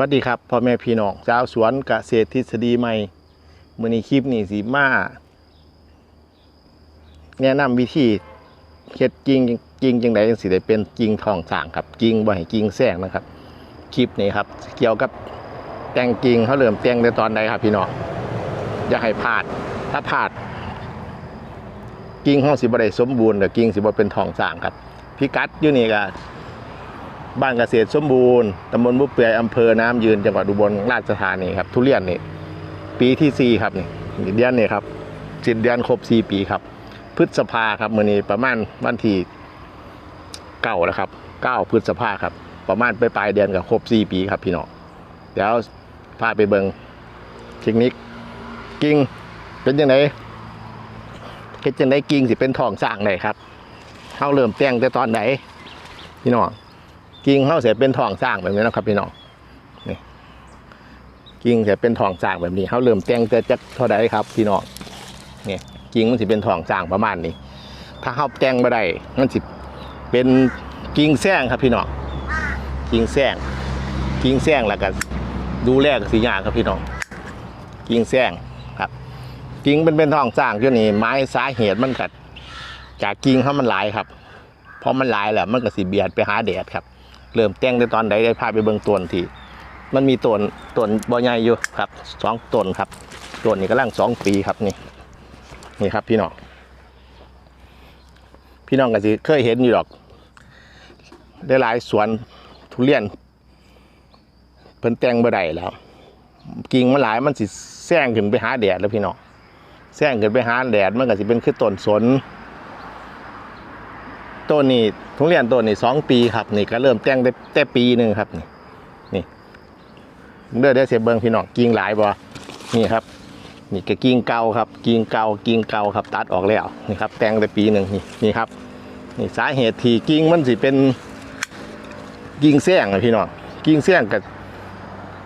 วัสดีครับพ่อแม่พี่น้องชาวสวนเกษตรทฤษฎีใหม่มือนี้คลิปนี้สีมาแนะนำวิธีเฮ็ดกิ่งกิ่งจังไดจังสิได้เป็นกิ่งทองสางครับกิ่งบ่ให้กิ่งแซงนะครับ คลิปนี้ครับ เกี่ยวกับแต่งกิ่งเขาเริ่มแต่งในตอนใดครับ พี่น้องอย่าให้พลาด ถ้าพลาด กิ่งห้องสิบ่ได้สมบูรณ์แต่กิ่งสิบ่เป็นทองสางครับพิกัดอยู่นี่ก็ บ้านเกษตรสมบูรณ์ตำบลบุเปื่อยอำเภอน้ำยืนจังหวัดอุบลราชธานีครับทุเรียนนี่ปีที่สี่ครับนี่เดือนนี่ครับสิบเดือนครบสี่ปีครับ พฤษภาครับมื่อนี้ประมาณวันที่เก้าแล้วครับเก้าพฤษภาครับ ประมาณไปปลายเดือนกับครบสี่ปีครับพี่น้องเดี๋ยวพาไปเบิงเทคนิคกิ่งเป็นยังไงเฮ็ดจังไดกิ่งสิเป็นทองสร้างได้ครับเฮาเริ่มแต่งแต่ตอนไหนพี่น้อง กิ่งเข้าเสียเป็นทองสร้างแบบนี้นะครับพี่น้องนี่กิ่งเสียเป็นทองสร้างแบบนี้เขาเริ่มแต่งแต่จะเท่าใดครับพี่น้องนี่กิ่งมันสิเป็นทองสร้างประมาณนี้ ถ้าเขาแต่งไม่ได้มันสิเป็นกิ่งแซงครับพี่น้องกิ่งแซงกิ่งแซงแล้วก็ดูแลกับสีหยาครับพี่น้องกิ่งแซงครับกิ่งเป็นเป็นทองสร้างอยู่นี่ไม้สาเหตุมันกัดจากกิ่งเขามันหลายครับพอมันหลายแล้วมันก็สิเบียดไปหาแดดครับ เริ่มแต่งในตอนใดได้พาไปเบิ่งต้นที่มันมีต้นต้นบ่ใหญ่อยู่ครับสองต้นครับต้นนี้กำลังสองปีครับนี่นี่ครับพี่น้องพี่น้องก็สิเคยเห็นอยู่ดอกได้หลายสวนทุเรียนเพิ่นแต่งบ่ได้แล้วกิ่งมันหลายมันสิแซงขึ้นไปหาแดดแล้วพี่น้องแซงขึ้นไปหาแดดมันก็สิเป็นคือต้นสน ต้นนี้ทุเรียนต้นนี้สองปีครับนี่ก็เริ่มแต่งได้แต่ปีหนึ่งครับนี่นี่เด้อเด้เสียเบิงพี่น้องกิ่งหลายบ่นี่ครับ นี่ก็กิ่งเก่าครับ กิ่งเก่ากิ่งเก่าครับ ตัดออกแล้วนี่ครับแต่งได้ปีหนึ่งนี่นี่ครับนี่สาเหตุที่กิ่งมันสิเป็นกิ่งแซงอะพี่น้องกิ่งแซงกับ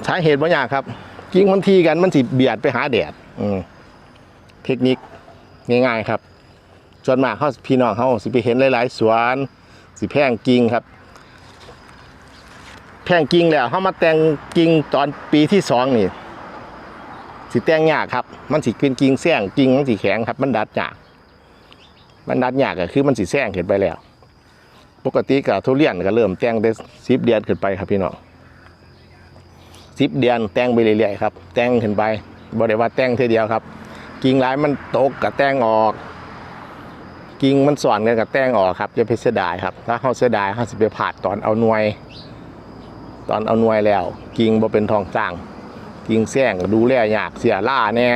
สาเหตุบางอย่างครับ กิ่งมันทีกันมันสิเบียดไปหาแดดอืมเทคนิคง่ายๆครับ ส่วนมากเขาพี่น้องเขาสิไปเห็นหลาย ๆ สวนสิแพงกิ่งครับ แพงกิ่งแล้วเขามาแต่งกิ่งตอนปีที่สองนี่สิแต่งยากครับ มันสิเป็นกิ่งแซงกิ่งมันสิแข็งครับ มันดัดยากมันดัดยากก็คือมันสิแซงขึ้นไปแล้ว ปกติกับทุเรียนก็เริ่มแต่งได้สิบเดือนขึ้นไปครับพี่น้องสิบเดือนแต่งไปเรื่อยๆครับแต่งขึ้นไปบ่ได้ว่าแต่งเท่เดียวครับ กิ่งหลายมันตกกับแต่งออก กิ่งมันสอนกันกับแต้งออกครับจะไปเสียดายครับ ถ้าเขาเสียดายเขาสิไปผ่าตอนเอาหน่วย ตอนเอาหน่วยแล้ว กิ่งบ่เป็นทองจ้าง กิ่งแซงก็ดูแลยากเสียล่าแน่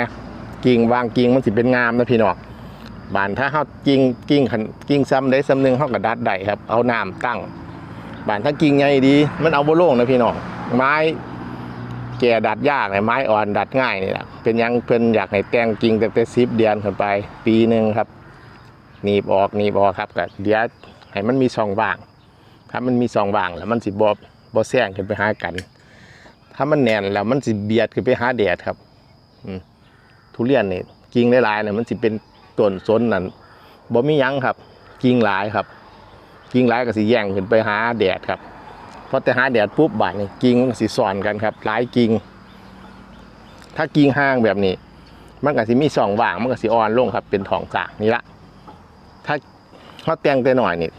กิ่งวางกิ่งมันสิเป็นงามนะพี่น้องบานถ้าเขากิ่งกิ่งขันกิ่งซ้ำได้ซ้ำหนึ่งเขาก็ดัดได้ครับ เอาน้ำตั้งบานถ้ากิ่งใหญ่ดี มันเอาโบโล่งนะพี่น้องไม้แก่ดัดยากเลยไม้อ่อนดัดง่ายนี่แหละเป็นยังเพิ่นอยากให้แต่งกิ่งตั้งแต่สิบเดือนขึ้นไป ปีหนึ่งครับ หนีบออกหนีบออกครับก็เดี๋ยวให้มันมีช่องว่างถ้ามันมีช่องว่างแล้วมันสิบ่บ่แซงขึ้นไปหากัน ถ้ามันแน่นแล้วมันสิเบียดขึ้นไปหาแดดครับอทุเรียนนี่กิ่งหลายๆเนี่ยมันสิเป็นต้นสนนั่นบ่มียั้งครับ กิ่งหลายครับ กิ่งหลายก็สิแย่งขึ้นไปหาแดดครับพอแต่หาแดดปุ๊บบาดนี่กิ่งมันสิซ้อนกันครับ หลายกิ่งถ้ากิ่งห่างแบบนี้ มันก็สิมีช่องว่างมันก็สิอ่อนลงครับ เป็นทองสากนี่ละ ถ้าเขาแต่งแต่หน่อยนี่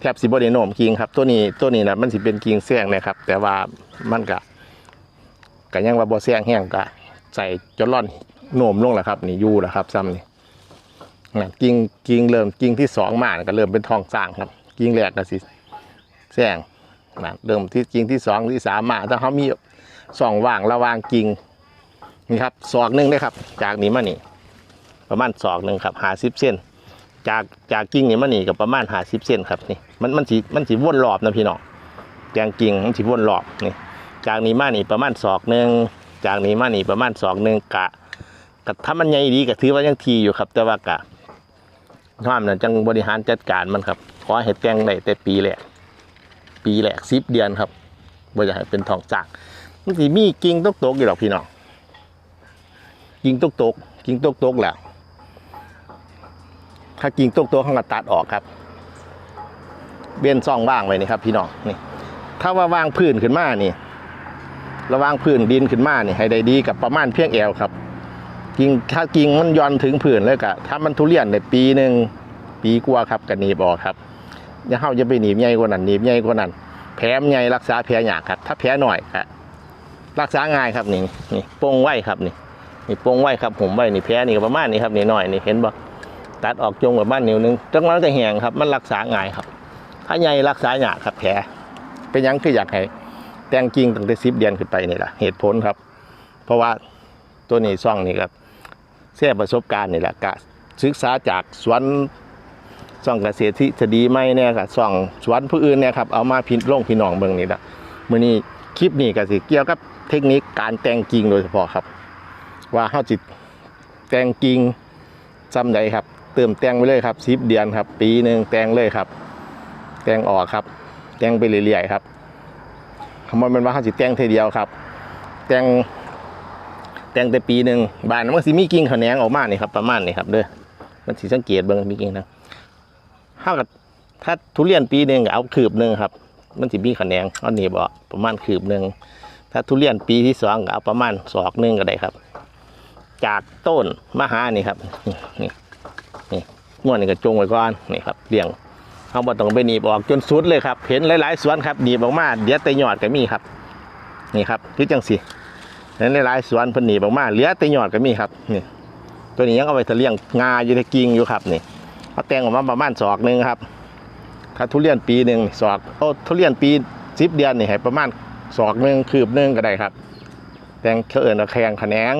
แทบสิบได้โนมกิงครับ ตัวนี้ตัวนี้นะมันสิเป็นกิงแซงนะครับ แต่ว่ามันก็ก็ยังว่าบ่แซงแห้งก็ใส่จนร่อนโนมลงแล้วครับ นี่ยู่แล้วครับซ้ำนี่นะกิงกิงเริ่มกิงที่สองมาก็เริ่มเป็นทองสร้างครับ กิงแรกก็สิแซงนะเริ่มที่กิงที่สองที่สามมาถ้าเขามีสองว่างระวางกิงนี่ครับศอกหนึ่งเลยครับ จากนี้มานี่ประมาณศอกหนึ่งครับหาสิบเส้น จากจากกิ่งนี่มันนี่กับประมาณหาสิบเส้นครับนี่มันมันสีมันสีวนรอบนะพี่น้องแกงกิ่งมันสีวนรอบนี่จากนี้มานี่ประมาณศอกหนึ่งจากนี้มานี่ประมาณศอกหนึ่งกะกะถ้ามันใหญ่ดีก็ถือว่ายังทีอยู่ครับ แต่ว่ากะห้ามนั่นจังบริหารจัดการมันครับขอให้แต่งได้แต่ปีแรกปีแรกสิบเดือนครับบ่อยากให้เป็นทองจากมันสีมีกิ่งตกตกอยู่หรอกพี่น้องกิ่งตกตกกิ่งตกตกแหละ ถ้ากิ่งตกตัวข้างก็ตัดออกครับเบี้ยนซ่องว่างไว้นี่ครับ พี่น้องนี่ ถ้าว่าว่างพื้นขึ้นมานี่ระว่างพื้นดินขึ้นมานี่ให้ได้ดีกับประมาณเพียงแอวครับกิ่งถ้ากิ่งมันย่อนถึงพื้นเลยก็ถ้ามันทุเรียนในปีหนึ่งปีกว่าครับก็หนีบออกครับอย่าเฮาจะไปหนีบใหญ่กว่านั้นหนีบใหญ่กว่านั้นแผลใหญ่รักษาแผลยากครับ ถ้าแผลหน่อยก็รักษาง่ายครับนี่นี่โป้งไว้ครับนี่นี่โป้งไว้ครับผมไว้นี่แผลนี่ก็ประมาณนี้ครับนี่หน่อยนี่เห็นบ่ ตัดออกจงประมาณนิ้วหนึงจังนั้นก็แหงครับ มันรักษาง่ายครับ ถ้าใหญ่รักษายากครับแผลเป็นยังคืออยากให้แต่งกิ่งตั้งแต่สิบเดือนขึ้นไปนี่แหละเหตุผลครับ เพราะว่าตัวนี้ซ่องนี่ครับแท้ประสบการณ์นี่แหละกะศึกษาจากสวนซ่องเกษตรที่จะดีไหมเนี่ยครับซ่องสวนผู้อื่นเนี่ยครับเอามาพินลงพี่น้องเบิ่งนี่ละมื้อนี้คลิปนี้ก็สิเกี่ยวกับเทคนิคการแต่งกิ่งโดยเฉพาะครับ ว่าเฮาจิตแต่งกิ่งซ้ำใดครับ เติมแต่งไปเลยครับสิบเดือนครับ ปีหนึ่งแต่งเลยครับ แต่งออกครับ แต่งไปเรื่อยๆครับคำว่ามันว่าเขาสิแต่งเทอเดียวครับ แต่งแต่งแต่ปีหนึ่งบานมันสิมีกิ่งขะแหนงออกมานี่ครับประมาณนี้ครับเด้อมันสิสังเกตเบิ่งมีกิ่งนะถ้ากับถ้าทุเรียนปีหนึ่งเอาคืบหนึ่งครับ มันสิมีขะแหนงเอาหนีบออกประมาณคืบหนึ่งถ้าทุเรียนปีที่สองเอาประมาณศอกหนึ่งก็ได้ครับ จากต้นมาหานี่ครับนี่ นี่นี่วนนี่ก็จงไว้ก่อนนี่ครับเลี้ยงเขาบ่ต้องไปหนีบออกจนสุดเลยครับเห็นหลายๆสวนครับหนีบออกมาเดี๋ยวแต่ยอดก็มีครับ นี่ครับคือจังสิเห็นหลายๆสวนเพิ่นหนีบออกมาเหลือแต่ยอดก็มีครับนี่ตัวนี้ยังเอาไปเลียงงาอยู่ในกิ่งอยู่ครับนี่เขาแต่งออกมาประมาณศอกหนึ่งครับ ถ้าทุเรียนปีหนึ่งศอกโอ้ทุเรียนปีสิบเดือนนี่ให้ประมาณศอกหนึ่งคืบหนึ่งก็ได้ครับ แต่งเขาเอิญแขงแขนง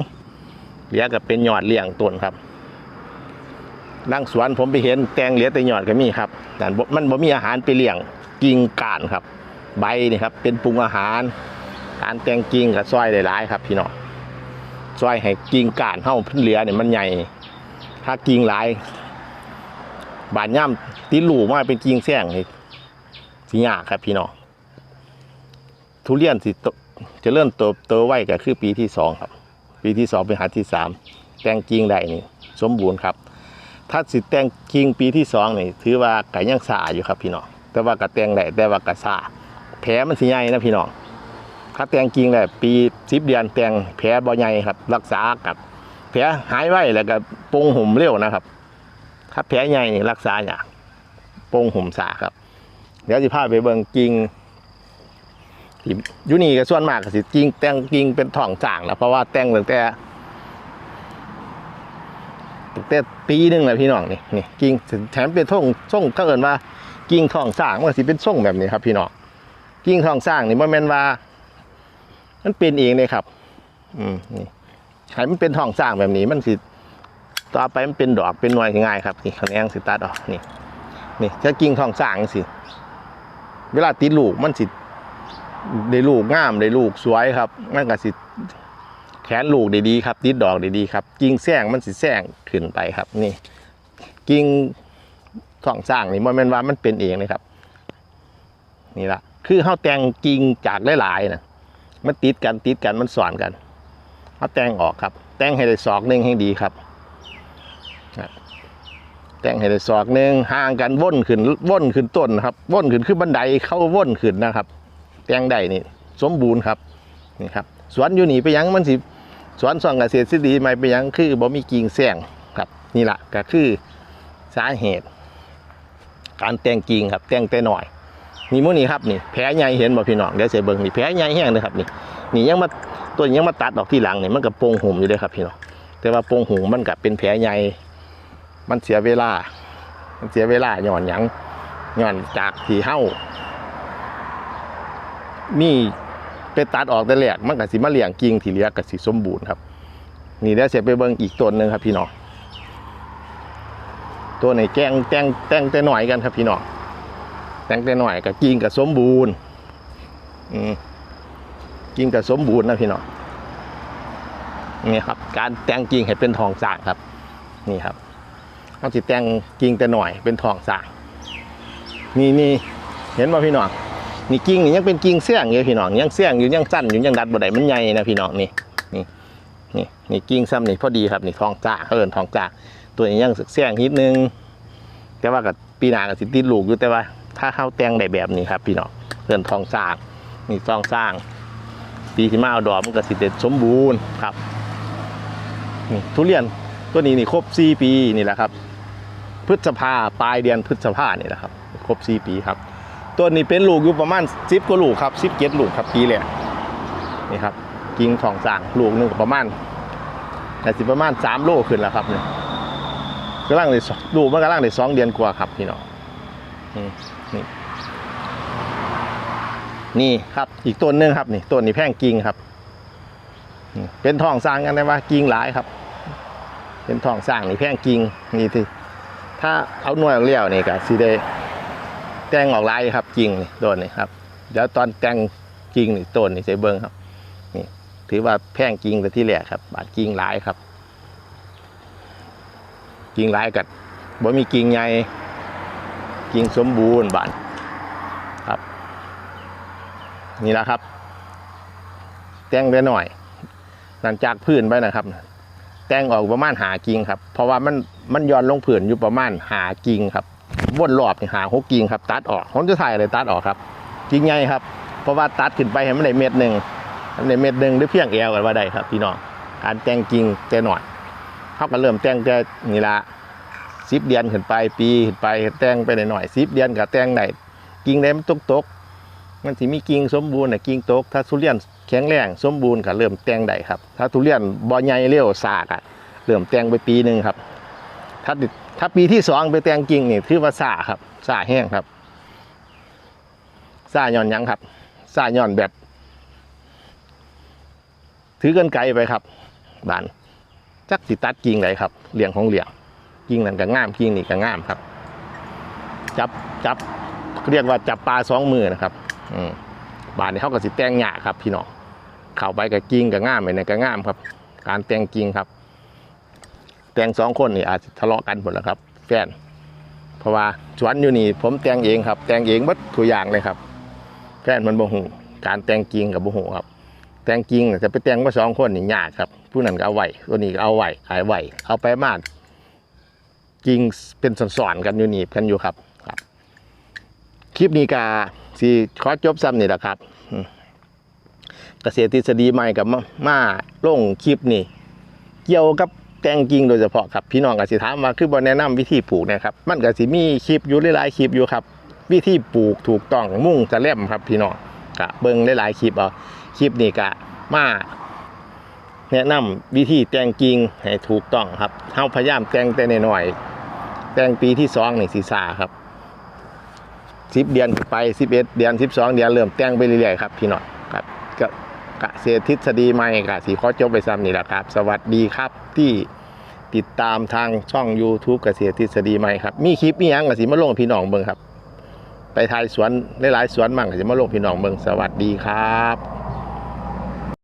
เหลือก็เป็นยอดเลี้ยงต้นครับ นั่งสวนผมไปเห็นแตงเหลือแต่ยอดก็มีครับ แต่มันบ่มีอาหารไปเลี้ยงกิ่งก้านครับ ใบนี่ครับ เป็นปรุงอาหาร การแตงกิ่งกับซอยได้หลายครับ พี่น้องซอยให้กิ่งก้านเฮาเพิ่นเหลือเนี่ยมันใหญ่ ถ้ากิ่งหลาย บานย่ำติดลูกมาเป็นกิ่งแซงนี่สิยากครับ พี่น้องทุเรียนสิจะเริ่มโตโตไว้ก็คือปีที่สองครับ ปีที่สองเป็นหาที่สามแตงกิ่งได้นี่สมบูรณ์ครับ ถ้าสิแต่งคิงปีที่สองนี่ถือว่าไก่ยังสาอยู่ครับพี่น้องแต่ว่ากระแตงได้แต่ว่ากระสาแผลมันสิใหญ่นะพี่น้องถ้าแต่งกิ่งได้ปีสิบเดือนแต่งแผลบ่ใหญ่ครับ รักษากับแผลหายไวแล้วก็ปรงหุ่มเร็วนะครับ ถ้าแผลใหญ่นี่รักษาอย่ากปรงหุ่มสาครับ เดี๋ยวจะพาไปเบิ่งกิ่งยูนี่ก็ส่วนมากสิกิ่งแต่งกิ่งเป็นถ่องจ่างนะเพราะว่าแต่งตั้งแต่ ตั้งแต่ปีหนึ่งแหละพี่น้องนี่นี่กิ่งแถมเป็นท่งส่งถ้าเกิดว่ากิ่งทองสร้างมันสิเป็นส่งแบบนี้ครับ พี่น้องกิ่งทองสร้างนี่มันแมนว่า มันเป็นเองเลยครับ อืมนี่ให้มันเป็นทองสร้างแบบนี้มันสิต่อไปมันเป็นดอกเป็นหน่วยง่ายครับนี่คะแนนสิตัดออกนี่นี่ถ้ากิ่งทองสร้างสิเวลาติดลูกมันสิได้ลูกงามได้ลูกสวยครับ มันก็สิ แขนลูกด้ดีครับติดดอกด้ดีครับกิ่งแซงมันสิแซงขึ้นไปครับ นี่ กิ่งท่องสร้างนี่มันเป็นว่ามันเป็นเองเลยครับ นี่ละคือเฮาแต่งกิ่งจากหลายๆนะมันติดกันติดกันมันสอนกันเฮาแต่งออกครับ แต่งให้ได้ศอกหนึ่งให้ดีครับแต่งให้ได้ศอกหนึ่งห่างกันว่นขึ้นว่นขึ้นต้นครับว่นขึ้นคือบันไดเข้าว่นขึ้นนะครับ แต่งได้นี่ สมบูรณ์ครับนี่ครับสวนอยู่นี่ไปยังมันสิ สวนส่องเกษตรสิดีไม่ไปหยังคือบ่มีกิ่งแซงครับนี่แหละก็คือสาเหตุ การแต่งกิ่งครับแต่งแต่หน่อยนี่มื้อนี้ครับนี่แผลใหญ่เห็นบ่พี่น้องเดี๋ยวใส่เบิ่งนี่แผลใหญ่แห้งเลยครับนี่นี่ยังมาตัวนี้ยังมาตัดออกที่หลังนี่มันก็โป่งหุ่มอยู่เลยครับพี่น้องแต่ว่าโป่งหุ่มมันก็เป็นแผลใหญ่มันเสียเวลา มันเสียเวลาหย่อนหยังหย่อนจากที่เฮ้ามี ไปตัดออกแต่แรกมันก็สิมาเลี้ยงกิ่งที่เหลือก็สิสมบูรณ์ครับ นี่เดี๋ยวเสียไปเบิ่งอีกต้นหนึ่งครับ พี่น้องตัวไหนแกงแตงแตงแต่หน่อยกันครับพี่น้องแตงแต่หน่อยกับกิ่งกับสมบูรณ์อืมกิ่งกับสมบูรณ์นะพี่น้องนี่ครับ การแต่งกิ่งให้เป็นทองสางครับ นี่ครับเขาสิแต่งกิ่งแต่หน่อยเป็นทองสางนี่นี่เห็นป่ะพี่น้อง นี่กิ่งนี่ยังเป็นกิ่งเสี่ยงอยู่พี่น้องยังเสี่ยงอยู่ยังสั้นอยู่ยังดัดบ่ได้มันใหญ่นะพี่น้องนี่นี่นี่นี่กิ่งซ้ำนี่พอดีครับนี่ทองจ้าเอินทองจ้าตัวนี้ยังเสี่ยงนิดนึงแต่ว่ากับปีหน้ากับสิติดลูกอยู่แต่ว่า ถ้าเข้าแตงได้แบบนี้ครับ พี่น้องเอินทองสร้างนี่ทองสร้าง ปีที่มาเอาดอกมันก็สิเด็ดสมบูรณ์ครับนี่ทุเรียนตัวนี้นี่ครบ4ปีนี่แหละครับ พฤษภาปลายเดือนพฤษภาเนี่แหละครับ ครบ4ปีครับ ตัวนี้เป็นลูกอยู่ประมาณ10กว่าลูกครับ17ลูกครับปีแรกนี่ครับกิ่งทองสร้างลูกหนึ่งก็ประมาณแต่สิประมาณ3โลขึ้นแล้วครับเนี่ยกำลังเลยลูกมันกำลังได้สองเดือนกว่าครับพี่น้องนี่นี่ครับอีกต้นหนึงครับนี่ต้นนี้แพงกิ่งครับ เป็นทองสร้างกันได้ว่ากิ่งหลายครับ เป็นทองสร้างนี่แพงกิ่งนี่ที่ถ้าเอาหน่วยเลี้ยวนี่ก็สิได้ แตงออกลายครับกิ่งนี่ต้นนี่ครับเดี๋ยวตอนแต่งกิ่งนี่ต้นนี่ใส่เบิ้งครับนี่ถือว่าแพงกิ่งแต่ที่แรกครับบาดกิ่งหลายครับกิ่งหลายกัดบ่มีกิ่งใหญ่กิ่งสมบูรณ์บานนี่แหละครับ แตงไปหน่อย หลังจากพื้นไปนะครับ แตงออกประมาณหากิ่งครับ เพราะว่ามันมันย้อนลงผืนอยู่ประมาณหากิ่งครับ วนรอบนี่หาหกกิ่งครับ ตัดออกผมจะถ่ายอะไรตัดออกครับกิ่งใหญ่ครับ เพราะว่าตัดขึ้นไปให้มันได้เม็ดหนึ่งให้มันได้เม็ดหนึ่งหรือเพียงเอวกันว่าได้ครับพี่น้องการแต่งกิ่งแต่หน่อยเขาก็เริ่มแต่งแต่นี่ละสิบเดือนขึ้นไปปีขึ้นไปแต่งไปหน่อยสิบเดือนกับแต่งได้กิ่งได้มันตกตกมันสิมีกิ่งสมบูรณ์น่ะกิ่งตก ถ้าทุเรียนแข็งแรงสมบูรณ์ก็เริ่มแต่งได้ครับ ถ้าทุเรียนบ่ใหญ่เร็วสากอะเริ่มแต่งไปปีหนึ่งครับ ถ้าถ้าปีที่สองไปแต่งกิ่งนี่ถือว่าสาครับสาแห้งครับสาย่อนยังครับสาย่อนแบบ ถือกันไกลไปครับบานจักสิตัดกิ่งไหนครับเหลี่ยงของเหลี่ยงกิ่งนั้นก็ง่ามกิ่งนี่ก็ง่ามครับ จับจับเรียกว่าจับปลาสองมือนะครับ อืมบานนี้เขาก็สิแต่งหญ้าครับ พี่น้องเข้าไปกับกิ่งกับง่ามไปในกับง่ามครับ การแต่งกิ่งครับ แต่งสองคนนี่อาจจะทะเลาะกันหมดแล้วครับ แฟน เพราะว่าสวนอยู่นี่ ผมแต่งเองครับ แต่งเองหมัดทุกอย่างเลยครับ แฟนมันบ่หูการแต่งกิ่งกับบ่หูครับ แต่งกิ่งจะไปแต่งมาสองคนนี่ยากครับ ผู้นั้นก็เอาไหวตัวนี้ก็เอาไหวขายไหวเอาไปมาดกิ่งเป็นสอนๆกันอยู่นี่กันอยู่ครับครับ คลิปนี้กาสีขอจบซ้ำนี่แหละครับเกษตรทฤษฎีใหม่กับมามาลงคลิปนี่ เกี่ยวกับ แตงกิ่งโดยเฉพาะครับพี่น้องก็สิถามว่าคือบอแนะนำวิธีปลูกนะครับมันก็สิมีคลิปอยู่หลายๆคลิปอยู่ครับวิธีปลูกถูกต้องมุ่งจะเล่มครับพี่น้องกะเบิ่งหลายๆคลิปเอาคลิปนี้กะมาแนะนำวิธีแต่งกิ่งให้ถูกต้องครับเฮาพยายามแต่งแต่น้อยๆแต่งปีที่สองนี่สีซาครับสิบเดือนไปสิบเอ็ดเดือนสิบสองเดือนเริ่มแต่งไปเรื่อยๆครับพี่น้องครับก็ เกษตรทฤษฎีใหม่กสีข้อจบไปซ้ำนี่แหละครับ สวัสดีครับที่ติดตามทางช่อง YouTube เกษตรทฤษฎีใหม่ครับ มีคลิปมียังกสิมาลงพี่น้องเบิงครับ ไปทายสวนหลายๆสวนมั่งกสิมาลงพี่น้องเบิงสวัสดีครับ